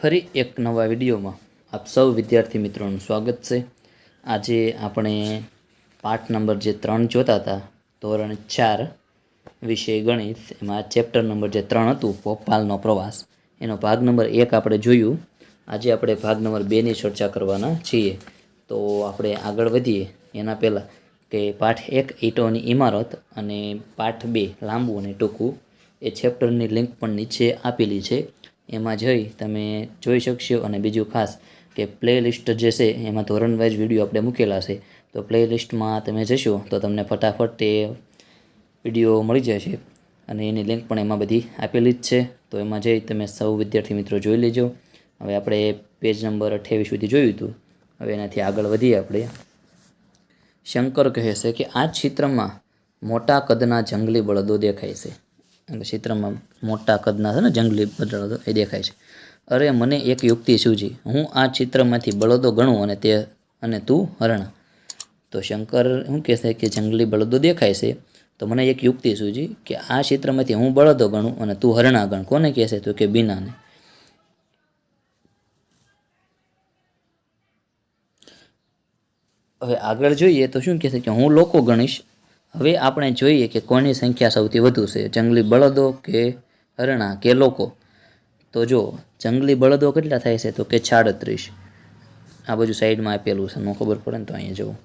ફરી એક નવા વિડીયોમાં આપ સૌ વિદ્યાર્થી મિત્રોનું સ્વાગત છે. આજે આપણે પાઠ નંબર જે ત્રણ જોતા હતા, ધોરણ ચાર વિષય ગણિત, એમાં ચેપ્ટર નંબર જે ત્રણ હતું, ભોપાલનો પ્રવાસ, એનો ભાગ નંબર એક આપણે જોયું. આજે આપણે ભાગ નંબર બેની ચર્ચા કરવાના છીએ. તો આપણે આગળ વધીએ. એના પહેલાં કે પાઠ એક ઈંટોની ઇમારત અને પાઠ બે લાંબુ અને ટૂંકું, એ ચેપ્ટરની લિંક પણ નીચે આપેલી છે. એમાં જઈ તમે જોઈ શકશો. અને બીજું ખાસ કે પ્લે લિસ્ટ જે છે, એમાં ધોરણ વાઇઝ વીડિયો આપણે મૂકેલા છે. તો પ્લે લિસ્ટમાં તમે જશો તો તમને ફટાફટ તે વીડિયો મળી જશે. અને એની લિંક પણ એમાં બધી આપેલી જ છે. તો એમાં જઈ તમે સૌ વિદ્યાર્થી મિત્રો જોઈ લેજો. હવે આપણે પેજ નંબર અઠ્યાવીસ સુધી જોયું હતું. હવે એનાથી આગળ વધીએ આપણે. શંકર કહે છે કે, આ ચિત્રમાં મોટા કદના જંગલી બળદો દેખાય છે. ચિત્રમાં મોટા કદના છે ને જંગલી બદળો એ દેખાય છે. અરે મને એક યુક્તિ સૂજી. હું આ ચિત્રમાંથી બળદો ગણું અને તે અને તું હરણા. તો શંકર શું કહે છે કે જંગલી બળદો દેખાય છે? તો મને એક યુક્તિ સૂજી કે આ ચિત્રમાંથી હું બળદો ગણું અને તું હરણા ગણ. કોને કહે છે તો કે બીનાને? હવે આગળ જોઈએ તો શું કહે છે કે હું લોકો ગણીશ? હવે આપણે જોઈએ કે કોની સંખ્યા સૌથી વધુ છે? જંગલી બળદો કે હરણા કે લોકો? તો જો, જંગલી બળદો કેટલા થાય છે? તો કે સાડત્રીસ. આ બાજુ સાઈડમાં આપેલું છે ન ખબર પડે ને તો અહીંયા જવું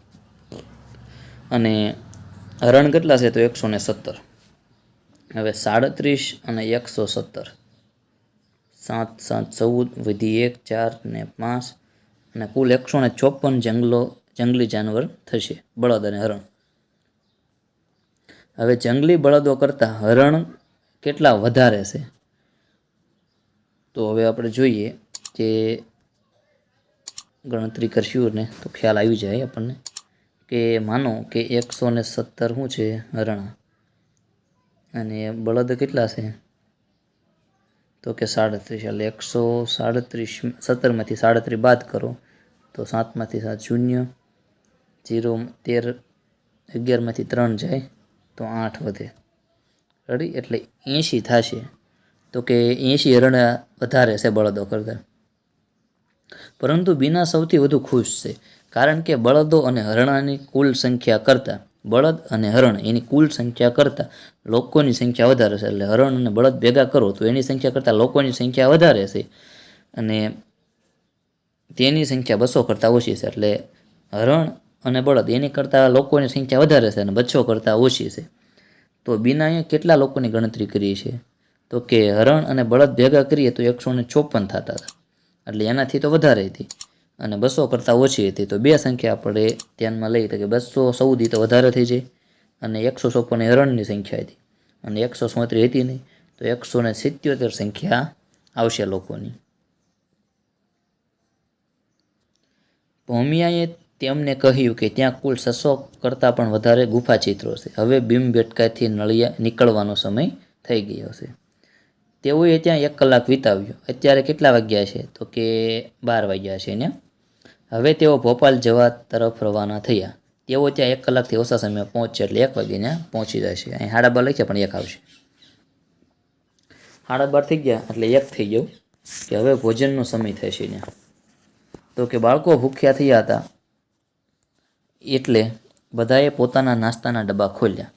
અને હરણ કેટલા છે? તો એકસો ને સત્તર. હવે સાડત્રીસ અને એકસો સત્તર. સાત સાત, ચૌદ, વધી એક, ચાર ને પાંચ. અને કુલ એકસો ને ચોપન જંગલો, જંગલી જાનવર થશે, બળદ અને હરણ. હવે જંગલી બળદો કરતાં હરણ કેટલા વધારે છે? તો હવે આપણે જોઈએ કે ગણતરી કરશું ને તો ખ્યાલ આવી જાય આપણને કે માનો કે એકસો ને સત્તર શું છે હરણ? અને બળદ કેટલા છે? તો કે સાડત્રીસ, એટલે એકસો સાડત્રીસ સત્તરમાંથી સાડત્રીસ બાદ કરો, તો સાતમાંથી સાત શૂન્ય, જીરો તેર, અગિયારમાંથી ત્રણ જાય તો આઠ વધે. રેડી એટલે એંશી થશે. તો કે એંશી હરણ વધારે છે બળદો કરતાં. પરંતુ બીના સૌથી વધુ ખુશ છે. કારણ કે બળદો અને હરણાની કુલ સંખ્યા કરતાં, બળદ અને હરણ એની કુલ સંખ્યા કરતાં લોકોની સંખ્યા વધારે છે. એટલે હરણ અને બળદ ભેગા કરો તો એની સંખ્યા કરતાં લોકોની સંખ્યા વધારે છે. અને તેની સંખ્યા બસો કરતાં ઓછી છે. એટલે હરણ અને બળદ, એની કરતાં લોકોની સંખ્યા વધારે છે અને બચ્છો કરતાં ઓછી છે. તો બિનાએ કેટલા લોકોની ગણતરી કરી છે તો કે હરણ અને બળદ ભેગા કરીએ તો એકસો ને ચોપન થતા હતા. એટલે એનાથી તો વધારે હતી. અને બસો કરતાં ઓછી હતી. તો બે સંખ્યા આપણે ધ્યાનમાં લઈએ તો કે બસો સૌદી તો વધારે થઈ જાય. અને એકસો ચોપન હરણની સંખ્યા હતી. અને એકસો સોત્રીસ હતી નહીં તો એકસો ને સિત્યોતેર સંખ્યા આવશે લોકોની. ભૌમિયાએ તેમને કહ્યું કે ત્યાં કુલ છસો કરતાં પણ વધારે ગુફા ચિત્રો છે. હવે બીમ બેટકાથી નળિયા નીકળવાનો સમય થઈ ગયો છે. તેઓએ ત્યાં એક કલાક વિતાવ્યો. અત્યારે કેટલા વાગ્યા છે? તો કે બાર વાગ્યા છે ને? હવે તેઓ ભોપાલ જવા તરફ રવાના થયા. તેઓ ત્યાં એક કલાકથી ઓછા સમય પહોંચશે એટલે એક વાગ્યાને પહોંચી જશે અહીં સાડા બાર લખ્યા, પણ એક આવશે. સાડા બાર થઈ ગયા, એટલે એક થઈ ગયું કે હવે ભોજનનો સમય થશે ત્યાં. તો કે બાળકો ભૂખ્યા થયા હતા. એટલે બધાએ પોતાના નાસ્તાના ડબ્બા ખોલ્યા.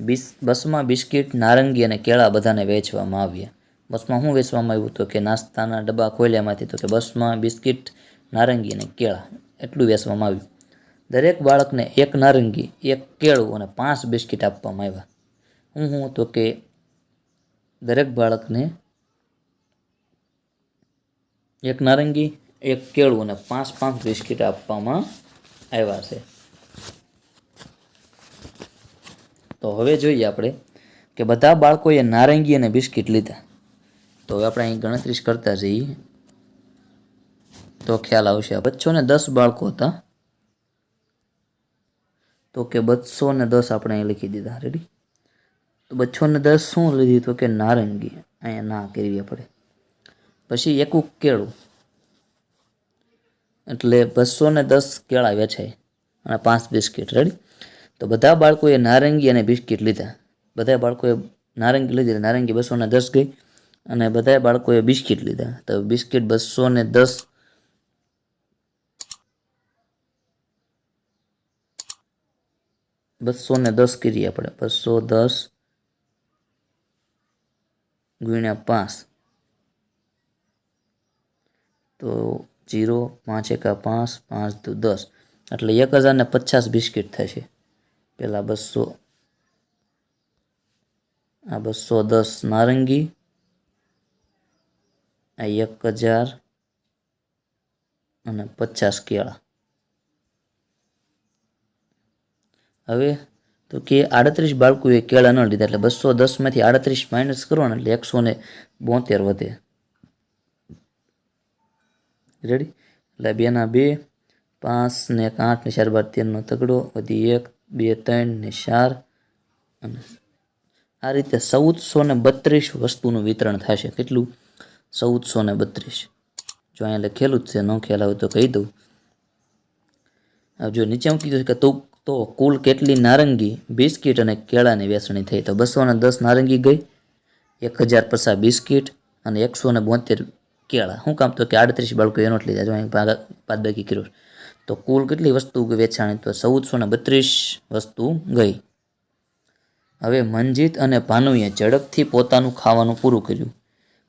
બિસ, બસમાં બિસ્કિટ, નારંગી અને કેળા બધાને વેચવામાં આવ્યા. બસમાં શું વેચવામાં આવ્યું તો કે નાસ્તાના ડબ્બા ખોલ્યામાંથી તો કે બસમાં બિસ્કિટ, નારંગી અને કેળા એટલું વેચવામાં આવ્યું. દરેક બાળકને એક નારંગી, એક કેળું અને પાંચ બિસ્કિટ આપવામાં આવ્યા. હું હું તો કે દરેક બાળકને એક નારંગી, એક કેળું અને પાંચ પાંચ બિસ્કિટ આપવામાં આવ્યા છે. તો હવે જોઈએ આપણે કે બધા બાળકોએ નારંગી અને બિસ્કિટ લીધા. તો હવે આપણે અહીં ગણતરી કરતા જઈએ. તો ખ્યાલ આવશે બચ્ચોને દસ બાળકો હતા. તો કે બસો ને દસ આપણે અહીં લખી દીધા. રેડી તો બચ્ચો ને દસ શું લીધી? તો કે નારંગી. અહીંયા ના કરવી આપણે પછી એકું કેળું. એટલે બસો ને દસ કેળા વેચાય. અને પાંચ બિસ્કિટ. રેડી તો બધા બાળકોએ નારંગી અને બિસ્કિટ લીધા. બધા બાળકોએ નારંગી લીધી નારંગી બસો ને દસ ગઈ અને બધા બાળકોએ બિસ્કિટ લીધા. તો બિસ્કિટ બસો ને દસ બસો ને દસ કરીએ આપણે. બસો દસ ગુણ્યા પાંચ. તો જીરો, પાંચ એકા પાંચ પાંચ દસ. એટલે એક હજાર ને પચાસ બિસ્કિટ થશે. પેલા બસો, આ બસો દસ નારંગી, આ એક હજાર અને પચાસ કેળા. હવે તો કે આડત્રીસ બાળકોએ કેળા ન લીધા એટલે બસો દસમાંથી આડત્રીસ માઇનસ કરો ને એટલે એકસો ને બોતેર વધે. રેડી એટલે બેના બે, પાંચ ને એક, આઠ ને ચાર બાર તેરનો તગડો, વધી એક બે, ત્રણ ને ચાર અને આ રીતે ચૌદસો ને બત્રીસ વસ્તુનું વિતરણ થશે. કેટલું? ચૌદસો ને બત્રીસ. જો અહીંયા લખેલું જ છે, ન ખ્યાલ આવે તો કહી દઉં. જો નીચે હું કીધું કે તો તો કુલ કેટલી નારંગી, બિસ્કિટ અને કેળાની વેચણી થઈ? તો બસો ને દસ નારંગી ગઈ, એક હજાર પચાસ બિસ્કિટ અને એકસો ને બોતેર કેળા. શું કામ? તો કે આડત્રીસ બાળકો એનો જ લીધા. જો અહીં બાદબાકી કર્યો તો કુલ કેટલી વસ્તુ વેચાણી? તો ચૌદસો ને બત્રીસ વસ્તુ ગઈ. હવે મનજીત અને ભાનુએ ઝડપથી પોતાનું ખાવાનું પૂરું કર્યું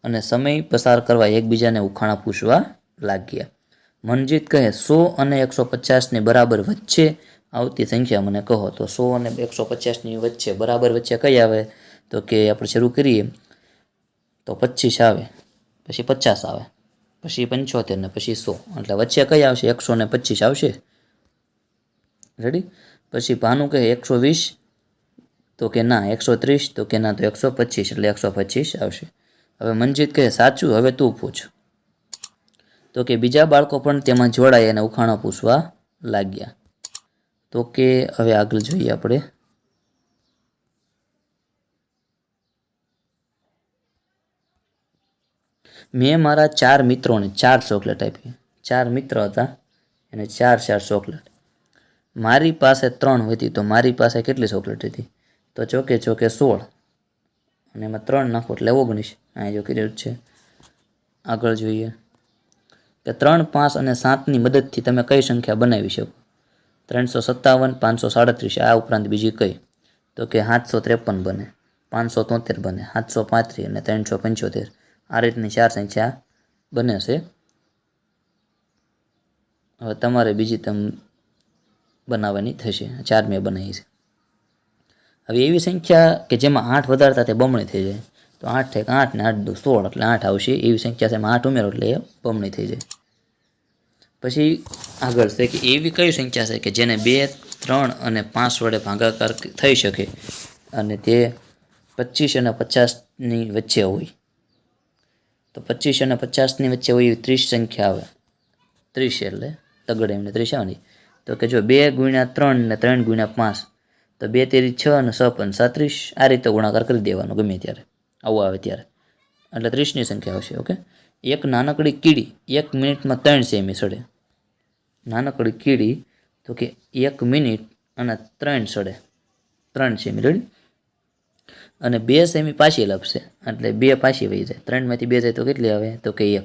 અને સમય પસાર કરવા એકબીજાને ઉખાણા પૂછવા લાગ્યા. મનજીત કહે, સો અને એકસો પચાસની બરાબર વચ્ચે આવતી સંખ્યા મને કહો. તો સો અને એકસો પચાસની વચ્ચે બરાબર વચ્ચે કઈ આવે? તો કે આપણે શરૂ કરીએ તો પચીસ આવે, પછી પચાસ આવે. પછી પંચોતેર ને પછી સો. એટલે વચ્ચે કઈ આવશે? એકસો ને પચીસ આવશે? રેડી પછી ભાનુ કહે એકસો વીસ, તો કે ના, એકસો ત્રીસ, તો કે ના, તો એકસો પચીસ, એટલે એકસો પચીસ આવશે. હવે મનજીત કહે, સાચું, હવે તું પૂછ. તો કે બીજા બાળકો પણ તેમાં જોડાય અને ઉખાણો પૂછવા લાગ્યા. તો કે, હવે આગળ જોઈએ આપણે. મેં મારા ચાર મિત્રોને ચાર ચોકલેટ આપી. ચાર મિત્ર હતા એને ચાર ચાર ચોકલેટ. મારી પાસે ત્રણ હતી, તો મારી પાસે કેટલી ચોકલેટ હતી? તો ચોકે ચોકે સોળ. અને એમાં ત્રણ નાખો એટલે ઓગણીસ અહીંયા જો કર્યું છે. આગળ જોઈએ. કે ત્રણ, પાંચ અને સાતની મદદથી તમે કઈ સંખ્યા બનાવી શકો? ત્રણસો સત્તાવન, પાંચસો સાડત્રીસ, આ ઉપરાંત બીજી કઈ? તો કે સાતસો ત્રેપન બને, પાંચસો તોતેર બને, સાતસો પાંત્રીસ અને ત્રણસો પંચોતેર. આ રીતની ચાર સંખ્યા બને છે. હવે તમારે બીજી તમ બનાવવાની થશે. ચાર મેં બનાવી છે. હવે એવી સંખ્યા કે જેમાં આઠ વધારતા તે બમણી થઈ જાય. તો આઠ એક આઠ ને આઠ સોળ એટલે આઠ આવશે. એવી સંખ્યા છે એમાં આઠ ઉમેરો એટલે એ બમણી થઈ જાય. પછી આગળ છે કે એવી કઈ સંખ્યા છે કે જેને બે, ત્રણ અને પાંચ વડે ભાગાકાર થઈ શકે અને તે પચીસ અને પચાસની વચ્ચે હોય. તો પચીસ અને પચાસની વચ્ચે હોય એવી ત્રીસ સંખ્યા આવે. ત્રીસ એટલે તગડે એમને ત્રીસ આવે તો કે જો બે ગુણ્યા ત્રણ ને ત્રણ ગુણ્યા પાંચ, તો બે તેરી છ અને છ પણ સાત્રીસ, આ રીતે ગુણાકાર કરી દેવાનો ગમે ત્યારે. આવું આવે ત્યારે. એટલે ત્રીસની સંખ્યા આવશે, ઓકે? એક નાનકડી કીડી એક મિનિટમાં ત્રણ સેમી સડે. નાનકડી કીડી તો કે એક મિનિટ અને ત્રણ સડે. ત્રણ સેમી રેડી અને બે સેમી પાછી લપશે એટલે બે પાછી વહી જાય. ત્રણમાંથી બે જાય તો કેટલી આવે? તો કે એક.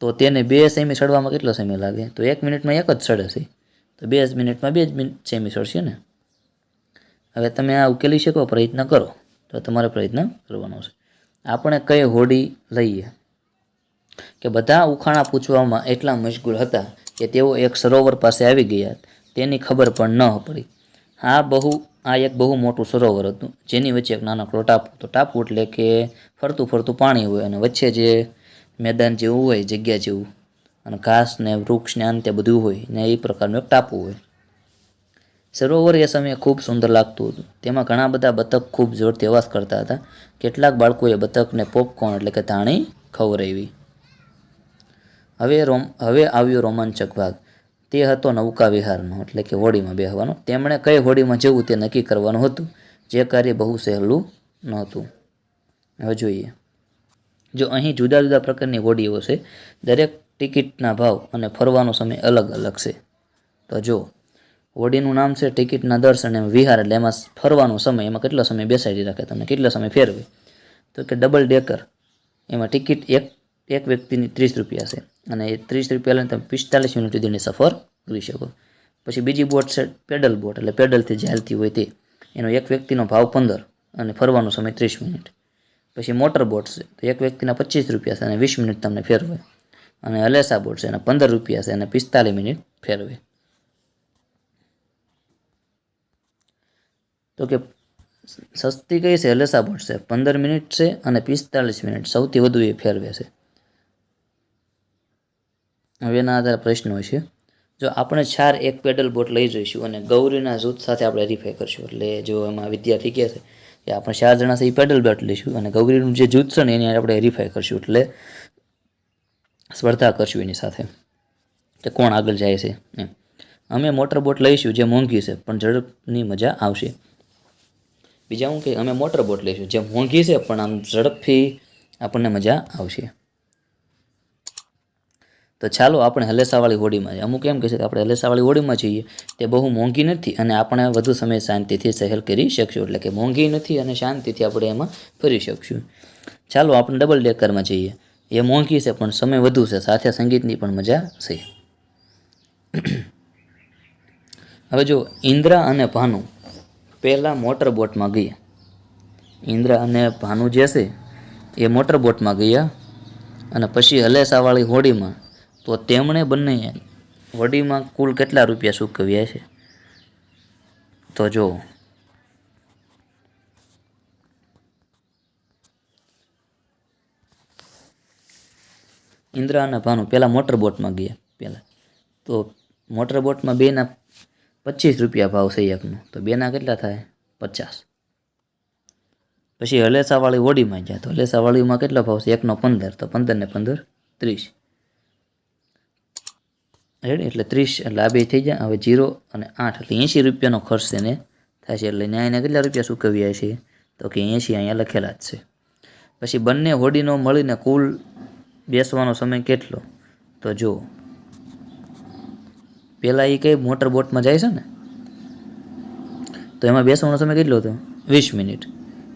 તો તેને બે સેમી સડવામાં કેટલો સમય લાગે? તો એક મિનિટમાં એક જ સડે છે. તો બે જ મિનિટમાં બે જ મિનિટ સેમી સડશે ને? હવે તમે આ ઉકેલી શકો, પ્રયત્ન કરો. તો તમારે પ્રયત્ન કરવાનો છે. આપણે કઈ હોડી લઈએ? કે બધા ઉખાણા પૂછવામાં એટલા મશગુલ હતા કે તેઓ એક સરોવર પાસે આવી ગયા. તેની ખબર પણ ન પડી. આ બહુ, આ એક બહુ મોટું સરોવર હતું. જેની વચ્ચે એક નાનકડો ટાપુ તો ટાપુ એટલે કે ફરતું ફરતું પાણી હોય અને વચ્ચે જે મેદાન જેવું હોય, જગ્યા જેવું, અને ઘાસ ને વૃક્ષ ને અંતે બધું હોય ને એ પ્રકારનું એક ટાપુ હોય. સરોવર એ સમયે ખૂબ સુંદર લાગતું હતું. તેમાં ઘણા બધા બતક ખૂબ જોરથી અવાજ કરતા હતા. કેટલાક બાળકોએ બતકને પોપકોર્ન એટલે કે ધાણી ખવરાવી હવે રોમ, હવે આવ્યો રોમાંચક ભાગ. તે હતો નૌકા વિહારનો, એટલે કે હોડીમાં બેહવાનો. તેમણે કઈ હોડીમાં જવું તે નક્કી કરવાનું હતું? જે કાર્ય બહુ સહેલું નહોતું. હવે જોઈએ. જો અહીં જુદા જુદા પ્રકારની હોડીઓ છે, દરેક ટિકિટના ભાવ અને ફરવાનો સમય અલગ અલગ છે. તો જો, હોડીનું નામ છે ટિકિટના દર્શન એમ વિહાર, એટલે એમાં ફરવાનો સમય, એમાં કેટલો સમય બેસાડી રાખે તમને કેટલો સમય ફેરવે? તો કે ડબલ ડેકર એમાં ટિકિટ એક એક વ્યક્તિની ત્રીસ રૂપિયા છે. અને એ ત્રીસ રૂપિયા લઈને તમે પિસ્તાલીસ મિનિટ સુધીની સફર કરી શકો. પછી બીજી બોટ છે, પેડલ બોટ. એટલે પેડલથી જે હાલતી હોય તે. એનો એક વ્યક્તિનો ભાવ પંદર અને ફરવાનો સમય ત્રીસ મિનિટ. પછી મોટર બોટ છે, તો એક વ્યક્તિના પચીસ રૂપિયા છે અને વીસ મિનિટ તમને ફેરવે. અને અલેસા બોટ છે, એના પંદર રૂપિયા છે અને પિસ્તાલીસ મિનિટ ફેરવે. તો કે સસ્તી કઈ છે? અલેસા બોટ છે. પંદર મિનિટ છે અને પિસ્તાલીસ મિનિટ. સૌથી વધુ એ ફેરવે છે. હવે એના આધારે પ્રશ્નો છે, જો આપણે ચાર એક પેડલ બોટ લઈ જઈશું અને ગૌરીના જૂથ સાથે આપણે વેરીફાઈ કરશું, એટલે જો એમાં વિદ્યાર્થી કહે છે કે આપણે ચાર જણા છે એ પેડલ બોટ લઈશું અને ગૌરીનું જે જૂથ છે ને એની આપણે હેરીફાઈ કરશું, એટલે સ્પર્ધા કરશું એની સાથે કે કોણ આગળ જાય છે એમ. અમે મોટર બોટ લઈશું જે મોંઘી છે, પણ ઝડપની મજા આવશે. બીજા હું કે અમે મોટર બોટ લઈશું જે મોંઘી છે, પણ આમ ઝડપથી આપણને મજા આવશે. તો ચાલો આપણે હલેસાવાળી હોડીમાં જઈએ. અમુક એમ કહે કે આપણે હલેસાવાળી હોડીમાં જઈએ, તે બહુ મોંઘી નથી અને આપણે વધુ સમય શાંતિથી સહેલ કરી શકશું. એટલે કે મોંઘી નથી અને શાંતિથી આપણે એમાં ફરી શકશું. ચાલો આપણે ડબલ ડેકરમાં જઈએ. એ મોંઘી છે, પણ સમય વધુ છે. સાથે સંગીતની પણ મજા છે. હવે જો ઇન્દ્રા અને ભાનુ પહેલાં મોટર બોટમાં ગયા. ઇન્દ્રા અને ભાનુ જે છે, એ મોટર બોટમાં ગયા અને પછી હલેસાવાળી હોડીમાં તો તેમણે બંને વડીમાં કુલ કેટલા રૂપિયા ચૂકવ્યા છે? તો જો. ઇન્દ્રા અને ભાનુ પહેલાં મોટર બોટમાં ગયા પહેલાં તો મોટર બોટમાં બેના પચીસ રૂપિયા ભાવ છે એકનો. તો બેના કેટલા થાય? પચાસ. પછી હલેસાવાળી હોડીમાં ગયા. તો હલેસાવાળીમાં કેટલો ભાવ છે? એકનો પંદર. તો પંદર ને પંદર, ત્રીસ. રેડી? એટલે ત્રીસ એટલે આ બે થઈ જાય, હવે જીરો અને આઠ. એટલે એંશી રૂપિયાનો ખર્ચ થાય છે. એટલે ન્યાયને કેટલા રૂપિયા ચૂકવ્યા છે? તો કે એંશી અહીંયા લખેલા જ છે. પછી બંને હોડીનો મળીને કુલ બેસવાનો સમય કેટલો? તો જો પહેલાં એ કઈ મોટર બોટમાં જાય છે ને? તો એમાં બેસવાનો સમય કેટલો હતો? વીસ મિનિટ.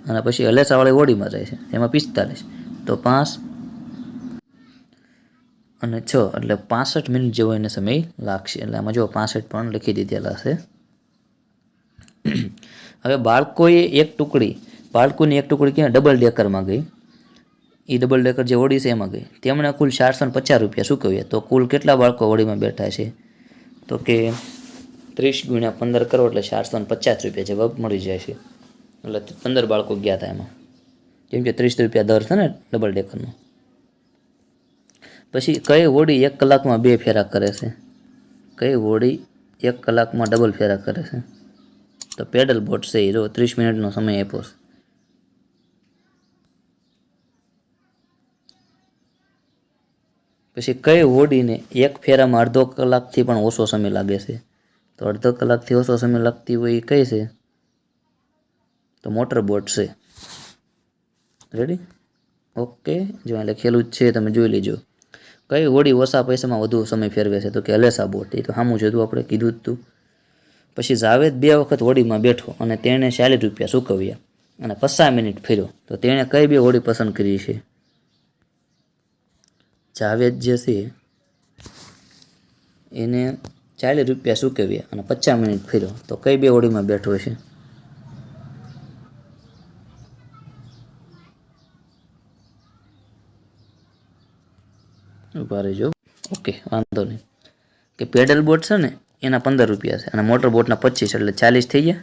અને પછી હલેસાવાળી હોડીમાં જાય છે. એમાં પિસ્તાલીસ. તો પાંચ અને છ, એટલે પાસઠ મિનિટ જેવો એને સમય લાગશે. એટલે આમાં જો પાસઠ પણ લખી દીધેલા છે. હવે બાળકોએ એક ટુકડી, બાળકોની એક ટુકડી ક્યાં? ડબલ ડેકરમાં ગઈ. એ ડબલ ડેકર જે ઓડી છે એમાં ગઈ. તેમણે કુલ ચારસો પચાસ રૂપિયા ચૂકવ્યા તો કુલ કેટલા બાળકો ઓડીમાં બેઠા છે? તો કે ત્રીસ ગુણ્યા પંદર કરો, એટલે ચારસો ને પચાસ રૂપિયા જવાબ મળી જાય છે. એટલે પંદર બાળકો ગયા હતા એમાં. કેમ કે ત્રીસ રૂપિયા દર છે ને ડબલ ડેકરનો પછી કઈ હોડી એક કલાકમાં બે ફેરા કરે છે? કઈ હોડી એક કલાકમાં ડબલ ફેરા કરે છે? તો પેડલ બોટ છે એ જો ત્રીસ મિનિટનો સમય આપ્યો છે. પછી કઈ હોડીને એક ફેરામાં અડધો કલાકથી પણ ઓછો સમય લાગે છે? તો અડધો કલાકથી ઓછો સમય લાગતી હોય એ કઈ છે? તો મોટર બોટ છે. રેડી ઓકે જો અહીં લખેલું જ છે, તમે જોઈ લેજો. કઈ હોડી ઓછા પૈસામાં વધુ સમય ફેરવે છે? તો કે અલેસા બોટ. એ તો સામું જોયું આપણે, કીધું જ તું. પછી જાવેદ બે વખત હોડીમાં બેઠો અને તેણે ચાલીસ રૂપિયા સૂકવ્યા અને પચાસ મિનિટ ફેર્યો. તો તેણે કઈ બે હોડી પસંદ કરી છે? જાવેદ જે છે, એને ચાલીસ રૂપિયા સૂકવ્યા અને પચાસ મિનિટ ફેર્યો. તો કઈ બે હોડીમાં બેઠો છે? ઊભા રહેજો. ઓકે, વાંધો નહીં. કે પેડલ બોટ છે ને, એના પંદર રૂપિયા છે. અને મોટર બોટના પચીસ, એટલે ચાલીસ થઈ ગયા.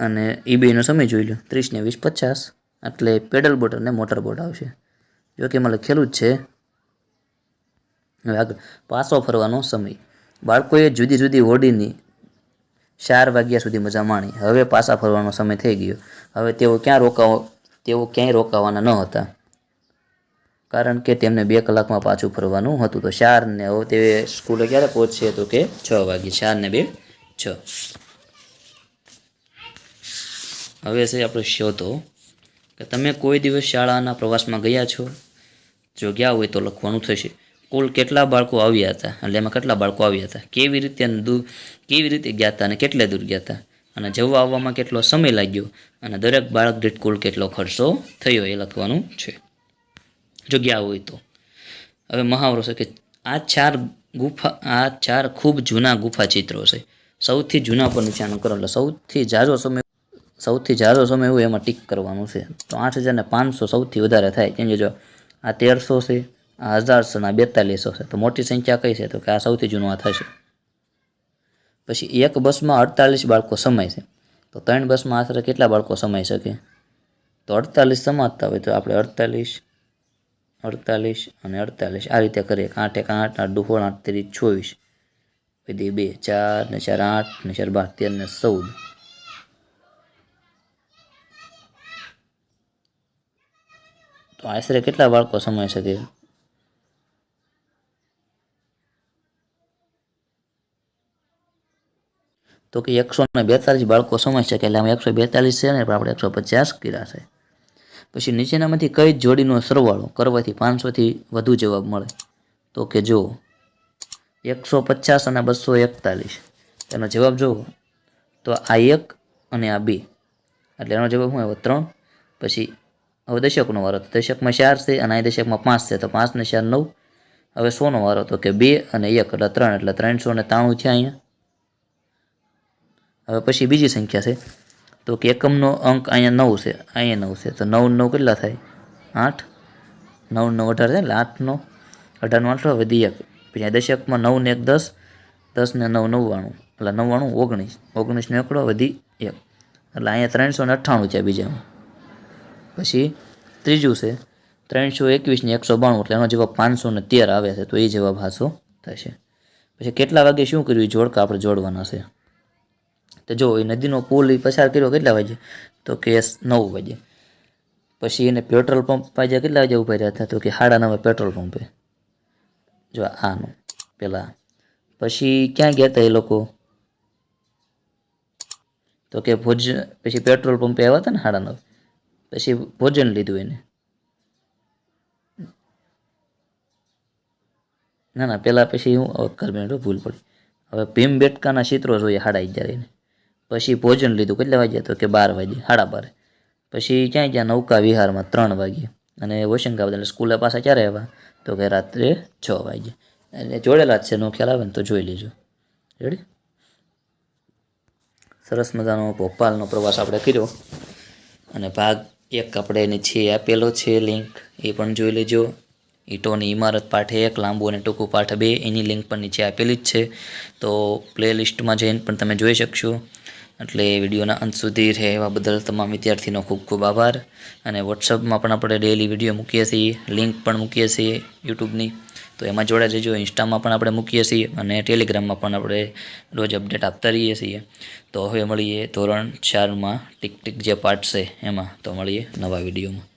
અને એ બેનો સમય જોઈ લો. ત્રીસ ને વીસ પચાસ. એટલે પેડલ બોટ અને મોટર બોટ આવશે. જો કે એમાં લખેલું જ છે. હવે આગળ. પાસો ફરવાનો સમય. બાળકોએ જુદી જુદી હોડીની ચાર વાગ્યા સુધી મજા માણી. હવે પાછા ફરવાનો સમય થઈ ગયો. હવે તેઓ ક્યાં રોકાવો, તેઓ ક્યાંય રોકાવાના ન હતા. કારણ કે તેમને બે કલાકમાં પાછું ફરવાનું હતું. તો ચાર ને હવે તે સ્કૂલે ક્યારે પહોંચશે તો કે છ વાગે ચાર ને બે, છ. હવે છે આપણે શોધો કે તમે કોઈ દિવસ શાળાના પ્રવાસમાં ગયા છો? જો ગયા હોય તો લખવાનું થશે. કુલ કેટલા બાળકો આવ્યા હતા એટલે એમાં કેટલા બાળકો આવ્યા હતા? કેવી રીતે દૂર, કેવી રીતે ગયા હતા અને કેટલે દૂર ગયા હતા? અને જવા આવવામાં કેટલો સમય લાગ્યો? અને દરેક બાળક દીઠ કુલ કેટલો ખર્ચો થયો એ લખવાનું છે. જગ્યા હોય તો. હવે મહાવરો છે કે આ ચાર ગુફા, આ ચાર ખૂબ જૂના ગુફા ચિત્રો છે. સૌથી જૂના પર નિશાન કરો. એટલે સૌથી ઝાઝો સમય, સૌથી ઝાઝો સમય એવું એમાં ટીક કરવાનું છે. તો આઠ હજાર ને પાંચસો સૌથી વધારે થાય. કેમ જો આ તેરસો છે, આ હજારસો ને બેતાલીસો છે. તો મોટી સંખ્યા કઈ છે? તો કે આ સૌથી જૂનું આ થશે. પછી એક બસમાં અડતાલીસ બાળકો સમાય છે. તો ત્રણ બસમાં આશરે કેટલા બાળકો સમાઈ શકે? તો અડતાલીસ સમાજતા હોય તો આપણે અડતાલીસ અડતાલીસ અને અડતાલીસ. આ રીતે કરીએ આઠ એક આઠ આઠ દુહોળ આઠ ત્રીસ, ચોવીસ. પછી બે, ચાર, ને ચાર આઠ, ને ચાર બાર, તેર, ને ચૌદ. તો આશરે કેટલા બાળકો સમાઈ શકે તો? કે એકસો ને બેતાલીસ બાળકો સમય શકે એટલે આમાં એકસો બેતાલીસ છે ને, પણ આપણે એકસો પચાસ કર્યા છે. પછી નીચેનામાંથી કઈ જોડીનો સરવાળો કરવાથી પાંચસોથી વધુ જવાબ મળે. તો કે જો, એકસો પચાસ અને બસો એકતાલીસ. તેનો જવાબ જુઓ. તો આ એક અને આ બે. એટલે એનો જવાબ શું આવ્યો ત્રણ. પછી હવે દશકનો વારો. તો દશકમાં ચાર છે અને અહીં દશકમાં પાંચ છે. તો પાંચ ને ચાર નવ. હવે સોનો વારો. તો કે બે અને એક. એટલે ત્રણ. એટલે ત્રણસો ને ત્રાણું છે અહીંયા. હવે પછી બીજી સંખ્યા છે. તો કે એકમનો અંક અહીંયા નવ છે, અહીંયા નવ છે. તો નવ નવ કેટલા થાય? આઠ? નવ નવ અઢાર છે એટલે આઠનો અઢારનો આઠ વધી એક પછી દશકમાં નવ ને એક દસ દસ ને નવ નવ્વાણું. એટલે નવ્વાણું ઓગણીસ. ઓગણીસનો એકડો વધી એક. એટલે અહીંયા ત્રણસો ને અઠ્ઠાણું છે બીજામાં પછી ત્રીજું છે, ત્રણસો એકવીસ ને એકસો બાણું. એટલે એનો જવાબ પાંચસો ને તેર આવે છે. તો એ જવાબ હાસો થશે. પછી કેટલા વાગે શું કર્યું? એ જોડકા આપણે જોડવાના છે. તો જો, એ નદીનો પુલ એ પસાર કર્યો કેટલા વાગે? તો કે નવ વાગે. પછી એને પેટ્રોલ પંપ પાસે કેટલા વાગે ઊભા રહ્યા હતા? તો કે સાડા નવે પેટ્રોલ પંપે. જો, આનું, પેલા. પછી ક્યાં ગયા હતા એ લોકો? તો કે ભોજન પછી પેટ્રોલ પંપે આવ્યા હતા ને સાડા નવ. પછી ભોજન લીધું એને. ના ના પહેલાં પછી હું કર ભૂલ પડી. હવે ભીમ બેટકાના ચિત્રો જોઈએ સાડા અગિયાર એને. પછી ભોજન લીધું, કેટલા વાગ્યા તો કે બાર વાગે સાડા બારે. પછી ક્યાંય ગયા નૌકા વિહારમાં ત્રણ વાગે અને હોશંગાબાદ એટલે સ્કૂલે પાછા ક્યારે આવ્યા? તો કે રાત્રે છ વાગે એટલે જોડેલા જ છે, નો ખ્યાલ આવે ને તો જોઈ લેજો. રેડી સરસ મજાનો ભોપાલનો પ્રવાસ આપણે કર્યો. અને ભાગ એક આપણે એની છે આપેલો છે લિંક એ પણ જોઈ લેજો. ઈંટોની ઇમારત પાઠે એક, લાંબુ અને ટૂંકું પાઠ બે, એની લિંક પણ નીચે આપેલી જ છે. તો પ્લે લિસ્ટમાં જઈને પણ તમે જોઈ શકશો. એટલે વિડીયોના અંત સુધી રહે એવા બદલ તમામ વિદ્યાર્થીનો ખૂબ ખૂબ આભાર. અને વોટ્સઅપમાં પણ આપણે ડેલી વીડિયો મૂકીએ છીએ લિંક પણ મૂકીએ છીએ યુટ્યુબની તો એમાં જોડે જજો ઇન્સ્ટામાં પણ આપણે મૂકીએ છીએ અને ટેલિગ્રામમાં પણ આપણે રોજ અપડેટ આપતા રહીએ છીએ. તો હવે મળીએ ધોરણ ચારમાં ટીક ટીક જે પાર્ટ છે એમાં. તો મળીએ નવા વિડીયોમાં.